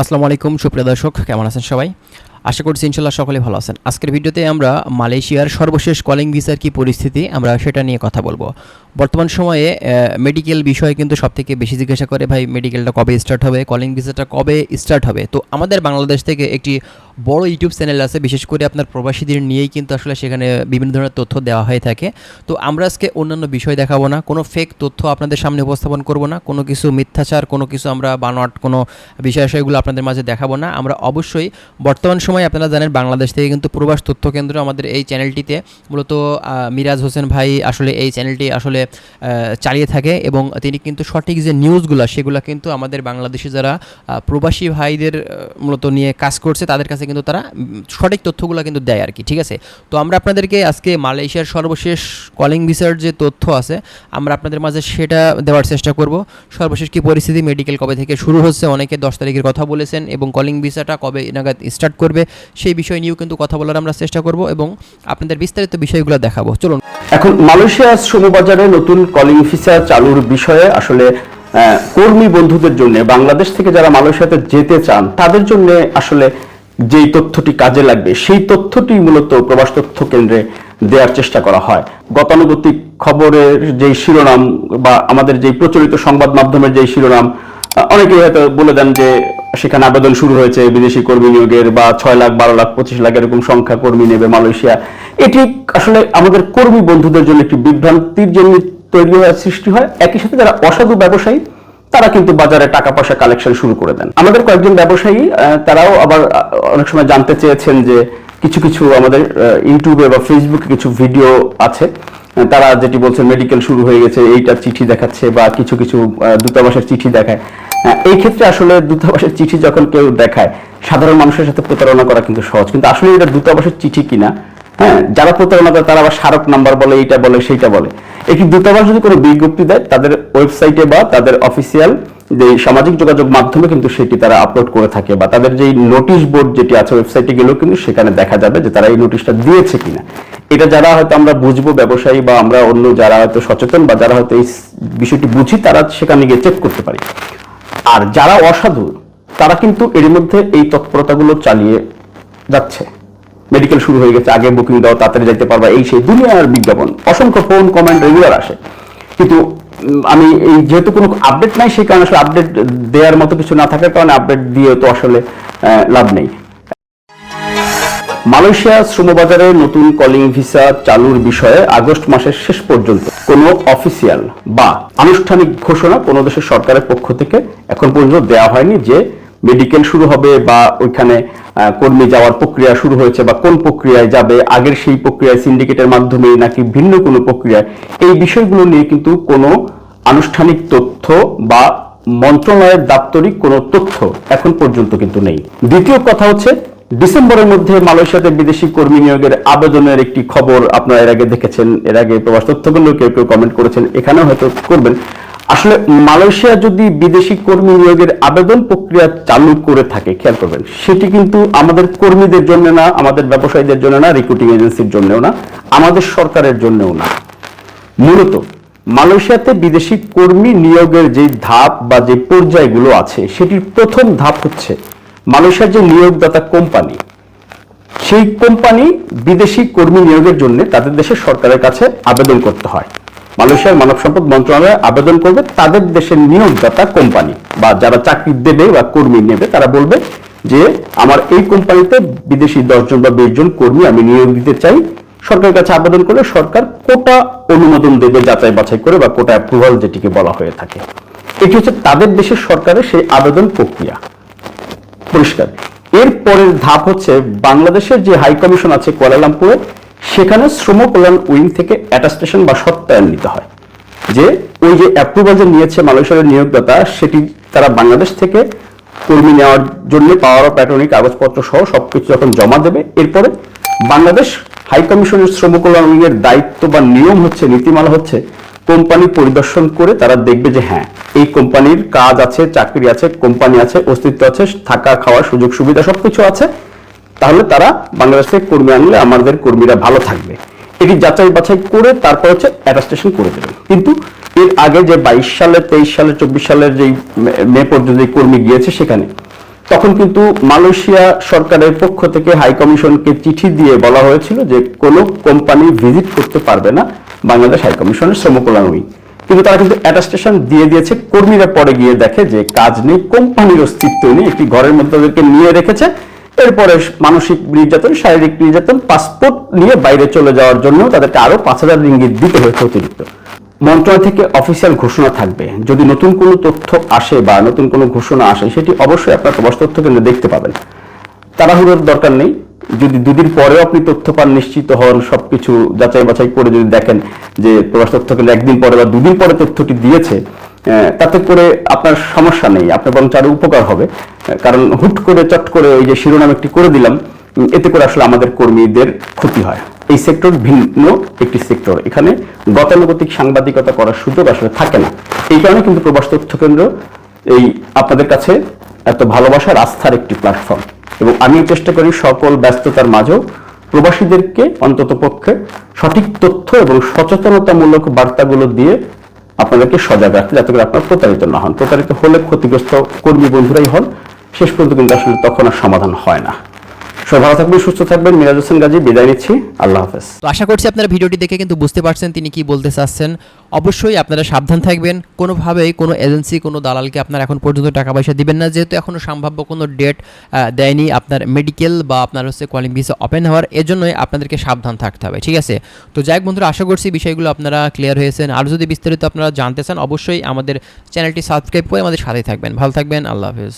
আসসালামু আলাইকুম সুপ্রিয় দর্শক কেমন আছেন সবাই? আশা করছি ইনশাল্লাহ সকলে ভালো আছেন। আজকের ভিডিওতে আমরা মালয়েশিয়ার সর্বশেষ কলিং ভিসার কি পরিস্থিতি, আমরা সেটা নিয়ে কথা বলব। বর্তমান সময়ে মেডিকেল বিষয়ে কিন্তু সবথেকে বেশি জিজ্ঞাসা করে, ভাই মেডিকেলটা কবে স্টার্ট হবে? কলিং ভিসাটা কবে স্টার্ট হবে? তো আমাদের বাংলাদেশ থেকে একটি বড় ইউটিউব চ্যানেল আছে, বিশেষ করে আপনার প্রবাসীদের নিয়েই কিন্তু আসলে সেখানে বিভিন্ন ধরনের তথ্য দেওয়া হয়ে থাকে। তো আমরা আজকে অন্যান্য বিষয় দেখাবো না, কোনো ফেক তথ্য আপনাদের সামনে উপস্থাপন করব না, কোনো কিছু মিথ্যাচার, কোনো কিছু আমরা বানোয়াট, কোনো বিষয় বিষয়গুলো আপনাদের মাঝে দেখাবো না। আমরা অবশ্যই বর্তমান সময়ে আপনারা জানেন, বাংলাদেশ থেকে কিন্তু প্রবাস তথ্য কেন্দ্র আমাদের এই চ্যানেলটিতে। মূলত মিরাজ হোসেন ভাই আসলে এই চ্যানেলটি আসলে চালিয়ে থাকে এবং তিনি কিন্তু সঠিক যে নিউজগুলো, সেগুলো কিন্তু আমাদের বাংলাদেশে যারা প্রবাসী ভাইদের মূলত নিয়ে কাজ করছে, তাদের কাছে কিন্তু তারা সঠিক তথ্যগুলো কিন্তু দেয় আর কি ঠিক আছে? তো আমরা আপনাদেরকে আজকে মালয়েশিয়ার সর্বশেষ কলিং ভিসার যে তথ্য আছে, আমরা আপনাদের মাঝে সেটা দেওয়ার চেষ্টা করব। সর্বশেষ কি পরিস্থিতি মেডিকেল কবে থেকে শুরু হচ্ছে, অনেকে দশ তারিখের কথা বলেছেন এবং কলিং ভিসাটা কবে নাগাদ স্টার্ট করবে সেই বিষয় নিয়েও কিন্তু কথা বলার আমরা চেষ্টা করব এবং আপনাদের বিস্তারিত বিষয়গুলো দেখাবো। চলুন। এখন মালয়েশিয়া শ্রমবাজারে নতুন কলিং ভিসা চালুর বিষয়ে আসলে কর্মী বন্ধুদের জন্য বাংলাদেশ থেকে যারা মালয়েশিয়াতে যেতে চান, তাদের জন্য আসলে যেই তথ্যটি কাজে লাগবে, সেই তথ্যটি মূলত প্রবাস তথ্য কেন্দ্রে দেওয়ার চেষ্টা করা হয়। গতানুগতিক খবরের যেই শিরোনাম বা আমাদের যেই প্রচলিত সংবাদ মাধ্যমের যেই শিরোনাম অনেকেই হয়তো বলে দেন যে সেখানে আবেদন শুরু হয়েছে, বিদেশি কর্মী নিয়োগের বা ছয় লাখ, বারো লাখ, পঁচিশ লাখ এরকম সংখ্যা কর্মী নেবে মালয়েশিয়া। এটি আসলে আমাদের কর্মী বন্ধুদের জন্য একটি বিভ্রান্তির জন্য তৈরি হওয়ার সৃষ্টি হয়। একই সাথে যারা অসাধু ব্যবসায়ী, তারা কিন্তু বাজারে টাকা পয়সা কালেকশন শুরু করে দেন। আমাদের কয়েকজন ব্যবসায়ী তারাও আবার অনেক সময় জানতে চেয়েছেন যে কিছু কিছু আমাদের ইউটিউবে বা ফেসবুকে কিছু ভিডিও আছে। তারা যেটি বলছে মেডিকেল শুরু হয়ে গেছে, এইটা চিঠি দেখাচ্ছে বা কিছু কিছু দূতাবাসের চিঠি দেখায়। এই ক্ষেত্রে আসলে দূতাবাসের চিঠি যখন কেউ দেখায়, সাধারণ মানুষের সাথে প্রতারণা করা কিন্তু সহজ। কিন্তু আসলে এটা দূতাবাসের চিঠি কিনা হ্যাঁ যারা প্রতারণা করে তারা আবার স্মারক নাম্বার বলে, এইটা বলে, সেইটা বলে। একটি দূতাবাস যদি কোনো বিজ্ঞপ্তি দেয়, তাদের ওয়েবসাইটে বা তাদের অফিসিয়াল যে সামাজিক যোগাযোগ মাধ্যমে কিন্তু সেটি তারা আপলোড করে থাকে বা তাদের যে নোটিশ বোর্ড যেটি আছে ওয়েবসাইটে গেলেও কিন্তু সেখানে দেখা যাবে যে তারা এই নোটিশটা দিয়েছে কিনা। এটা যারা হয়তো আমরা বুঝব ব্যবসায়ী বা আমরা অন্য যারা হয়তো সচেতন বা যারা হয়তো এই বিষয়টি বুঝি, তারা সেখানে গিয়ে চেক করতে পারি। আর যারা অসাধু, তারা কিন্তু এর মধ্যে এই তৎপরতাগুলো চালিয়ে যাচ্ছে। মেডিকেল শুরু হয়ে গেছে, আগে বুকিং দাও, তাড়াতাড়ি যাইতে পারবা, এই সেই দুনিয়ার বিজ্ঞাপন। অসংখ্য ফোন কমেন্ট রেগুলার আসে। কিন্তু আমি এই যেহেতু কোনো আপডেট নাই, সেই কারণে আসলে আপডেট দেওয়ার মতো কিছু না থাকার কারণে আপডেট দিয়ে তো আসলে লাভ নেই। মালয়েশিয়া শ্রমবাজারে নতুন কলিং ভিসা চালুর বিষয়ে আগস্ট মাসের শেষ পর্যন্ত কোনো অফিসিয়াল বা আনুষ্ঠানিক ঘোষণা কোনো দেশের সরকারের পক্ষ থেকে এখন পর্যন্ত দেওয়া হয়নি যে মেডিকেল শুরু হবে বা ওইখানে কর্মী যাওয়ার প্রক্রিয়া শুরু হয়েছে বা কোন প্রক্রিয়ায় যাবে, আগের সেই প্রক্রিয়ায় সিন্ডিকেটের মাধ্যমে নাকি ভিন্ন কোনো প্রক্রিয়ায়। এই বিষয়গুলো নিয়ে কিন্তু কোনো আনুষ্ঠানিক তথ্য বা মন্ত্রণালয়ের দাপ্তরিক কোনো তথ্য এখন পর্যন্ত কিন্তু নেই। দ্বিতীয় কথা হচ্ছে ডিসেম্বরের মধ্যে মালয়েশিয়াতে বিদেশি কর্মী নিয়োগের আবেদনের একটি খবর আপনারা এর আগে দেখেছেন, এর আগে প্রবাস তথ্যগুলো কেউ কেউ কমেন্ট করেছেন, এখানেও হয়তো করবেন। আসলে মালয়েশিয়া যদি বিদেশি কর্মী নিয়োগের আবেদন প্রক্রিয়া চালু করে থাকে, খেয়াল করবেন, সেটি কিন্তু আমাদের কর্মীদের জন্য না, আমাদের ব্যবসায়ীদের জন্য না রিক্রুটিং এজেন্সির জন্যও না, আমাদের সরকারের জন্যও না। মূলত, মালয়েশিয়াতে বিদেশি কর্মী নিয়োগের যে ধাপ বা যে পর্যায়গুলো আছে, সেটির প্রথম ধাপ হচ্ছে মালয়েশিয়ার যে নিয়োগদাতা কোম্পানি, সেই কোম্পানি বিদেশি কর্মী নিয়োগের জন্য তাদের দেশের সরকারের কাছে আবেদন করতে হয়। মালয়েশিয়ার মানব সম্পদ মন্ত্রণালয়ে আবেদন করবে তাদের দেশের নিয়োগদাতা কোম্পানি বা যারা চাকরি দেবে বা কর্মী নেবে, তারা বলবে যে, আমার এই কোম্পানিতে বিদেশি দশজন বা বিশ জন কর্মী আমি নিয়োগ দিতে চাই। সরকারের কাছে আবেদন করলে সরকার কোটা অনুমোদন দেবে, যাচাই বাছাই করে বা কোটা অ্যাপ্রুভাল যেটিকে বলা হয়ে থাকে। এটি হচ্ছে তাদের দেশের সরকারের সেই আবেদন প্রক্রিয়া। পরিষ্কার। এর পরের ধাপ হচ্ছে বাংলাদেশের যে হাই কমিশন আছে কুয়ালালামপুরে, সেখানে শ্রম কল্যাণ উইং থেকে অ্যাটাস্টেশন বা সত্যায়ন নিতে হয়। যে ওই যে অ্যাপ্রুভাল যে নিয়েছে মালয়েশিয়ার নিয়োগদাতা, সেটি তারা বাংলাদেশ থেকে কর্মী নেওয়ার জন্য পাওয়ার অফ অ্যাটর্নি কাগজপত্র সহ সবকিছু যখন জমা দেবে, এরপরে বাংলাদেশ হাই কমিশনের শ্রম কল্যাণ উইং এর দায়িত্ব বা নিয়ম হচ্ছে, নীতিমালা হচ্ছে কোম্পানি পরিদর্শন করে তারা দেখবে যে হ্যাঁ এই কোম্পানির কাজ আছে, চাকরি আছে, কোম্পানি আছে, অস্তিত্ব আছে, থাকা খাওয়ার সুযোগ, সুবিধা সবকিছু আছে। তাহলে তারা বাংলাদেশ থেকে কর্মী আনলে আমাদের কর্মীরা ভালো থাকবে। এটি যাচাই বাছাই করে তারপর হচ্ছে অ্যাটাস্টেশন করে দেবেন। কিন্তু এর আগে যে বাইশ সালে, তেইশ সালে, চব্বিশ সালের যেই মে পর্যন্ত কর্মী গিয়েছে সেখানে, তখন কিন্তু মালয়েশিয়া সরকারের পক্ষ থেকে হাই কমিশনকে চিঠি দিয়ে বলা হয়েছিল যে কোনো কোম্পানি ভিজিট করতে পারবে না। বাংলাদেশ হাই কমিশনের শ্রম কল্যাণ উইং। কিন্তু তারা কিন্তু অ্যাটাস্টেশন দিয়ে দিয়েছে, কর্মীরা পরে গিয়ে দেখে যে কাজ নেই কোম্পানির অস্তিত্ব নেই, একটি ঘরের মধ্যে ওদেরকে নিয়ে রেখেছে। এরপরে মানসিক নির্যাতন, শারীরিক নির্যাতন, পাসপোর্ট নিয়ে বাইরে চলে যাওয়ার জন্য তাদেরকে আরও পাঁচ হাজার রিঙ্গিত দিতে হয়েছে অতিরিক্ত। মন্ত্রণালয় থেকে অফিসিয়াল ঘোষণা থাকবে। যদি নতুন কোনো তথ্য আসে বা নতুন কোনো ঘোষণা আসে, সেটি অবশ্যই আপনার প্রবাস তথ্য কেন্দ্রে দেখতে পাবেন। তাড়াহুড়োর দরকার নেই। যদি দুদিন পরেও আপনি তথ্য পান, নিশ্চিত হন সবকিছু যাচাই বাছাই করে যদি দেখেন যে প্রবাস তথ্য কেন্দ্র একদিন পরে বা দুদিন পরে তথ্যটি দিয়েছে তাতে করে আপনার সমস্যা নেই, আপনার বরং আরও উপকার হবে। কারণ হুট করে, চট করে ওই যে শিরোনাম একটি করে দিলাম এতে করে আসলে আমাদের কর্মীদের ক্ষতি হয়। এই সেক্টর ভিন্ন একটি সেক্টর, এখানে গতানুগতিক সাংবাদিকতা করার সুযোগ আসলে থাকে না। এই কারণে কিন্তু প্রবাস তথ্য কেন্দ্র এই আপনাদের কাছে এত ভালোবাসার আস্থার একটি প্ল্যাটফর্ম এবং আমিও চেষ্টা করি সকল ব্যস্ততার মাঝেও প্রবাসীদেরকে অন্তত পক্ষে সঠিক তথ্য এবং সচেতনতামূলক বার্তাগুলো দিয়ে আপনাদেরকে সজাগ রাখতে, যাতে করে আপনারা প্রতারিত না হন। প্রতারিত হলে ক্ষতিগ্রস্ত কর্মী বন্ধুরাই হন। শেষ পর্যন্ত কিন্তু আসলে তখন আর সমাধান হয় না। সবাই ভালো থাকবেন, সুস্থ থাকবেন। মিরাজ হোসেন গাজী, বিদায় নিচ্ছি। আল্লাহ হাফেজ। তো আশা করছি আপনারা ভিডিওটি দেখে কিন্তু বুঝতে পারছেন তিনি কি বলতে চাচ্ছেন। অবশ্যই আপনারা সাবধান থাকবেন। কোনোভাবেই কোনো এজেন্সি, কোনো দালালকে আপনারা এখন পর্যন্ত টাকা পয়সা দিবেন না। যেহেতু এখনও সম্ভাব্য কোনো ডেট দেয়নি আপনার মেডিকেল বা আপনার হচ্ছে কলিং ভিসা ওপেন হওয়ার। এজন্যই আপনাদেরকে সাবধান থাকতে হবে, ঠিক আছে? তো যাই হোক বন্ধুরা, আশা করছি বিষয়গুলো আপনারা ক্লিয়ার হয়েছেন। আর যদি বিস্তারিত আপনারা জানতে চান, অবশ্যই আমাদের চ্যানেলটি সাবস্ক্রাইব করে আমাদের সাথেই থাকবেন। ভালো থাকবেন, আল্লাহ হাফেজ।